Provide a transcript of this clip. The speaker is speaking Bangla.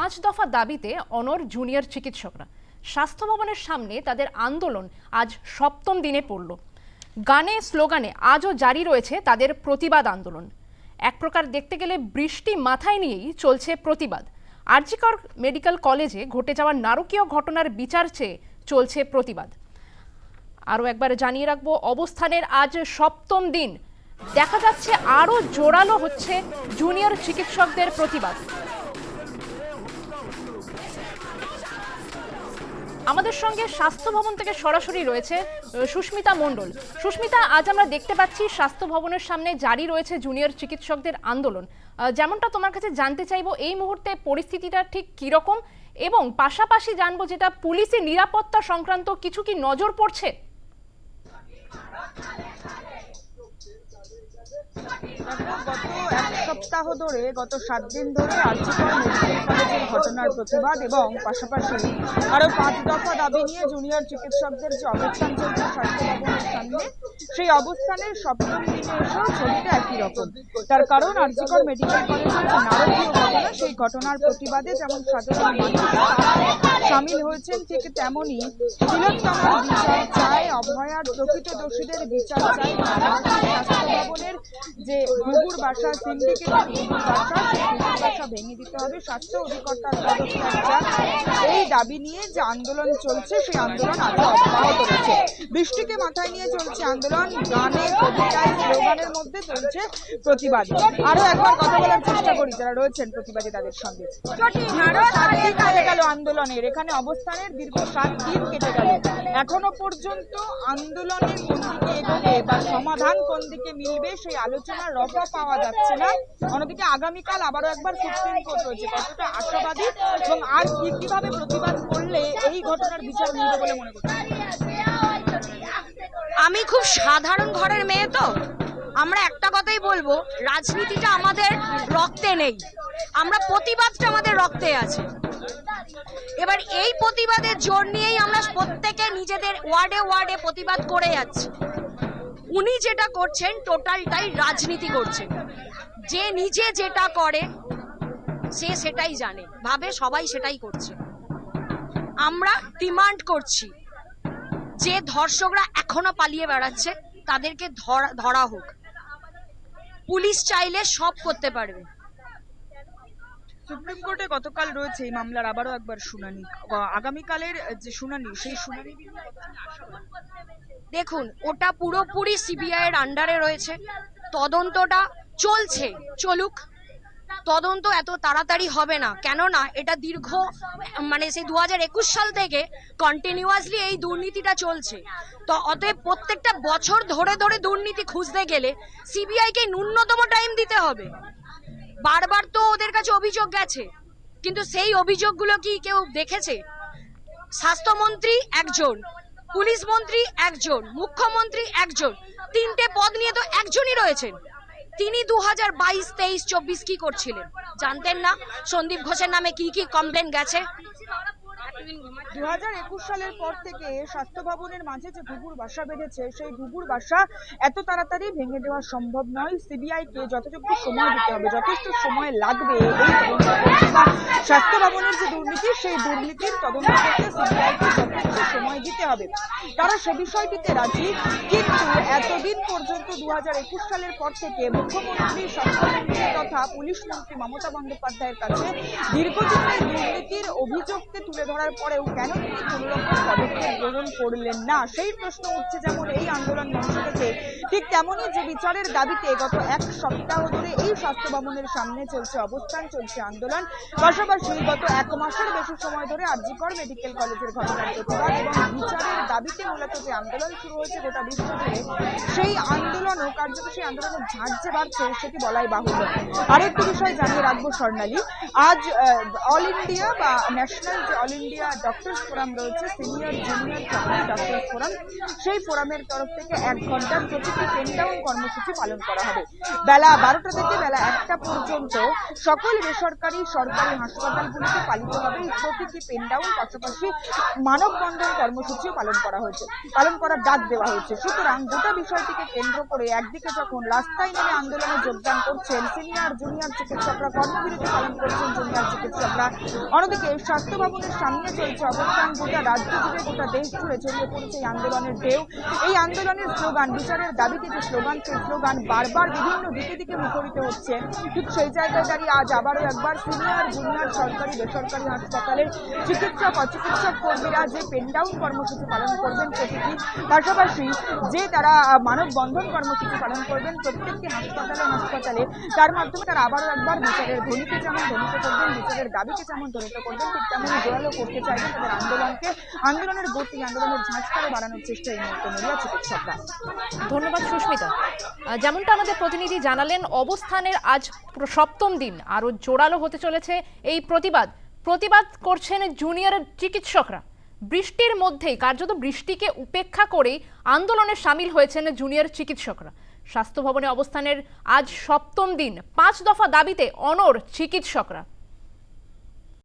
পাঁচ দফা দাবিতে অনর জুনিয়র চিকিৎসকরা। স্বাস্থ্য ভবনের সামনে তাদের আন্দোলন আজ সপ্তম দিনে পড়ল। গানে, স্লোগানে আজও জারি রয়েছে তাদের প্রতিবাদ আন্দোলন। এক প্রকার দেখতে গেলে বৃষ্টি মাথায় নিয়েই চলছে প্রতিবাদ। আরজিকর মেডিকেল কলেজে ঘটে যাওয়া নারকীয় ঘটনার বিচার চেয়ে চলছে প্রতিবাদ। আরও একবার জানিয়ে রাখব, অবস্থানের আজ সপ্তম দিন। দেখা যাচ্ছে আরও জোরালো হচ্ছে জুনিয়র চিকিৎসকদের প্রতিবাদ। আমাদের সঙ্গে স্বাস্থ্য ভবন থেকে সরাসরি রয়েছে সুস্মিতা মণ্ডল। সুস্মিতা, আজ আমরা দেখতে পাচ্ছি স্বাস্থ্য ভবনের সামনে জারি রয়েছে জুনিয়র চিকিৎসকদের আন্দোলন। যেমনটা তোমার কাছে জানতে চাইব, এই মুহূর্তে পরিস্থিতিটা ঠিক কীরকম এবং পাশাপাশি জানব যেটা পুলিশি নিরাপত্তা সংক্রান্ত কিছু কি নজর পড়ছে? এক সপ্তাহ ধরে গত সাত দিন ধরে আর্জিকর মেডিকেল কলেজের ঘটনার প্রতিবাদ এবং পাশাপাশি আরও পাঁচ দফা দাবি নিয়ে জুনিয়র চিকিৎসকদের যে অবস্থান চলছে স্বাস্থ্য ভবনের সামনে, সেই অবস্থানের সপ্তম দিনে এসেও ছবিটা একই রকম। তার কারণ আর্জিকর মেডিকেল কলেজের যে নারকীয় ঘটনা, সেই ঘটনার প্রতিবাদে যেমন সাধারণ মানুষ সামিল হয়েছেন ঠিক তেমনই। তিলোত্তমার বিচার চায়, অভয়ার প্রকৃত দোষীদের বিচার চায়। ভবনের যে ঘুঘুর বাসা সেই বাসা ভেঙে দিতে হবে স্বাস্থ্য অধিকর্তার এই দাবি নিয়ে যে আন্দোলন চলছে সেই আন্দোলন আজও অব্যাহত রয়েছে। বৃষ্টিকে মাথায় নিয়ে চলছে আন্দোলন গানে কবিতায় স্লোগানের মধ্যে চলছে প্রতিবাদ। আরও একবার কথা বলার চেষ্টা করি যারা রয়েছেন প্রতিবাদী তাদের সঙ্গে। কেটে গেল আন্দোলনের এখানে অবস্থানের দীর্ঘ সাত দিন কেটে গেল। এখনও পর্যন্ত আন্দোলনের কোন দিকে এগোবে বা সমাধান কোন দিকে মিলবে সেই আলোচনার রফা পাওয়া যাচ্ছে না। অন্যদিকে আগামীকাল আবারও একবার কতটা আশাবাদী এবং কি কীভাবে প্রতিবাদ করলে এই ঘটনার বিচার মিলবে বলে মনে আমি খুব সাধারণ ঘরের মেয়ে তো। আমরা একটা কথাই বলব, রাজনীতিটা আমাদের রক্তে নেই। আমরা প্রতিবাদটা আমাদের রক্তে আছে। এবার এই প্রতিবাদের জোর নিয়েই আমরা প্রত্যেকে নিজেদের ওয়ার্ডে ওয়ার্ডে প্রতিবাদ করে যাচ্ছি। উনি যেটা করছেন, টোটালটাই রাজনীতি করছেন। যে নিজে যেটা করে সে সেটাই জানে ভাবে সবাই সেটাই করছে। আমরা ডিমান্ড করছি যে ধর্ষকরা এখনও পালিয়ে বেড়াচ্ছে তাদেরকে ধরা- হোক। পুলিশ চাইলে সব করতে পারবে। সুপ্রিম কোর্টে গতকাল রয়েছে এই মামলার আবারও একবার শুনানি। আগামীকালের যে শুনানি সেই শুনানি দেখুন ওটা পুরোপুরি সিবিআই এর আন্ডারে রয়েছে। তদন্তটা চলছে চলুক। তদন্ত এত তাড়াতাড়ি হবে না। কেননা এটা দীর্ঘ মানে সেই দু একুশ সাল থেকে কন্টিনিউয়াসলি এই দুর্নীতিটা চলছে। তো অতএব প্রত্যেকটা বছর ধরে ধরে দুর্নীতি খুঁজতে গেলে সিবিআই কে ন্যূনতম টাইম দিতে হবে। বারবার তো ওদের কাছে অভিযোগ গেছে। কিন্তু সেই অভিযোগগুলো কি কেউ দেখেছে? স্বাস্থ্যমন্ত্রী একজন, পুলিশ মন্ত্রী একজন, মুখ্যমন্ত্রী একজন, তিনটে পদ নিয়ে তো একজনই রয়েছেন। তিনি দু হাজার বাইশ, তেইশ, চব্বিশ কি করছিলেন? জানতেন না। সন্দীপ ঘোষের নামে কি কি কমপ্লেন গেছে? দু হাজার একুশ সালের পর থেকে স্বাস্থ্য ভবনের মাঝে যে ঘুঘুর বাসা বেঁধেছে, সেই ঘুঘুর বাসা এত তাড়াতাড়ি ভেঙে দেওয়া সম্ভব নয়। সিবিআই কে যথেষ্ট সময় দিতে হবে। যথেষ্ট সময় লাগবে স্বাস্থ্য ভবনের যে দুর্নীতি সেই দুর্নীতির তদন্ত করতে সিবিআই কে যথেষ্ট সময় দিতে হবে। তারা সে বিষয়টিতে রাজি। কিন্তু এতদিন পর্যন্ত দু হাজার একুশ সালের পর থেকে মুখ্যমন্ত্রী স্বাস্থ্যমন্ত্রী তথা পুলিশ মন্ত্রী মমতা বন্দ্যোপাধ্যায়ের কাছে দীর্ঘদিনের দুর্নীতির অভিযোগকে তুলে ধরার পরেও কেন তিনি কোনো রকম পদক্ষেপ গ্রহণ করলেন না? সেই প্রশ্ন উঠছে যেমন এই আন্দোলন মঞ্চ থেকে ঠিক তেমনই যে বিচারের দাবিতে গত এক সপ্তাহ ধরে এই স্বাস্থ্য ভবনের সামনে চলছে অবস্থান, চলছে আন্দোলন। পাশাপাশি গত এক মাসের বেশি সময় ধরে আরজিকর মেডিকেল কলেজের ঘটনার প্রতিবাদ এবং বিচারের দাবিতে মূলত যে আন্দোলন শুরু হয়েছে গোটা বিশ্ব জুড়ে সেই আন্দোলনও কার্যত সেই আন্দোলনের ঝাঁজ যে বাড়ছে সেটি বলাই বাহুল্য। আরেকটি বিষয় জানিয়ে রাখব স্বর্ণালী। আজ অল ইন্ডিয়া বা ন্যাশনাল যে অল ইন্ডিয়া ডক্টরস ফোরাম রয়েছে সিনিয়র জুনিয়র ডক্টরস ফোরাম সেই ফোরামের তরফ থেকে এক ঘণ্টার প্রতিটি পেন ডাউন কর্মসূচি পালন করা হবে। বেলা বারোটা থেকে বেলা একটা পর্যন্ত সকল বেসরকারি, সরকারি হাসপাতালগুলিতে পালিত হবে। প্রতিটি পেন ডাউন পাশাপাশি মানববন্ধন কর্মসূচিও পালন করা হয়েছে। পালন করার ডাক দেওয়া হয়েছে। সুতরাং গোটা বিষয়টিকে কেন্দ্র করে একদিকে যখন রাস্তায় নেমে আন্দোলনে যোগদান করছেন সিনিয়র, জুনিয়র চিকিৎসকরা, কর্মবিরতি পালন করছেন জুনিয়র চিকিৎসকরা, অন্যদিকে স্বাস্থ্য ভবনের সামনে চলছে অবস্থান। গোটা রাজ্য জুড়ে গোটা দেশ জুড়ে ছড়িয়ে পড়েছে এই আন্দোলনের ঢেউ। এই আন্দোলনের স্লোগান, বিচারের দাবিতে যে স্লোগান, সেই স্লোগান বারবার বিভিন্ন দিকে দিকে মুখরিত হচ্ছে। ঠিক সেই জায়গায় দাঁড়িয়ে আজ আবারও একবার সিনিয়র জুনিয়র সরকারি বেসরকারি হাসপাতালের চিকিৎসক, অচিকিৎসক কর্মীরা যে পেনডাউন কর্মসূচি পালন করবেন প্রতিটি পাশাপাশি যে তারা মানববন্ধন কর্মসূচি পালন করবেন প্রত্যেকটি হাসপাতালে হাসপাতালে, তার মাধ্যমে তারা আবারও একবার বিচারের ধ্বনিকে যেমন ধ্বনিত করবেন, বিচারের দাবিকে যেমন ধ্বনিত করবেন, ঠিক তেমনই জোরালো করতে চাইবেন তাদের আন্দোলনকে। আন্দোলনের গতি, আন্দোলনের ঝাঁঝকারে বাড়ানোর চেষ্টা এই মুহূর্তে। মরিয়া চিকিৎসকরা ধন্যবাদ। সুস্মিতা। যেমনটা আমাদের প্রতিনিধি জানালেন, অবস্থানের আজ সপ্তম দিন, আরও জোরালো হতে চলেছে এই প্রতিবাদ। প্রতিবাদ করছেন জুনিয়র চিকিৎসকরা। বৃষ্টির মধ্যেই, কার্যত বৃষ্টিকে উপেক্ষা করেই আন্দোলনে সামিল হয়েছেন জুনিয়র চিকিৎসকরা। স্বাস্থ্য ভবনে অবস্থানের আজ সপ্তম দিন, পাঁচ দফা দাবিতে অনর চিকিৎসকরা।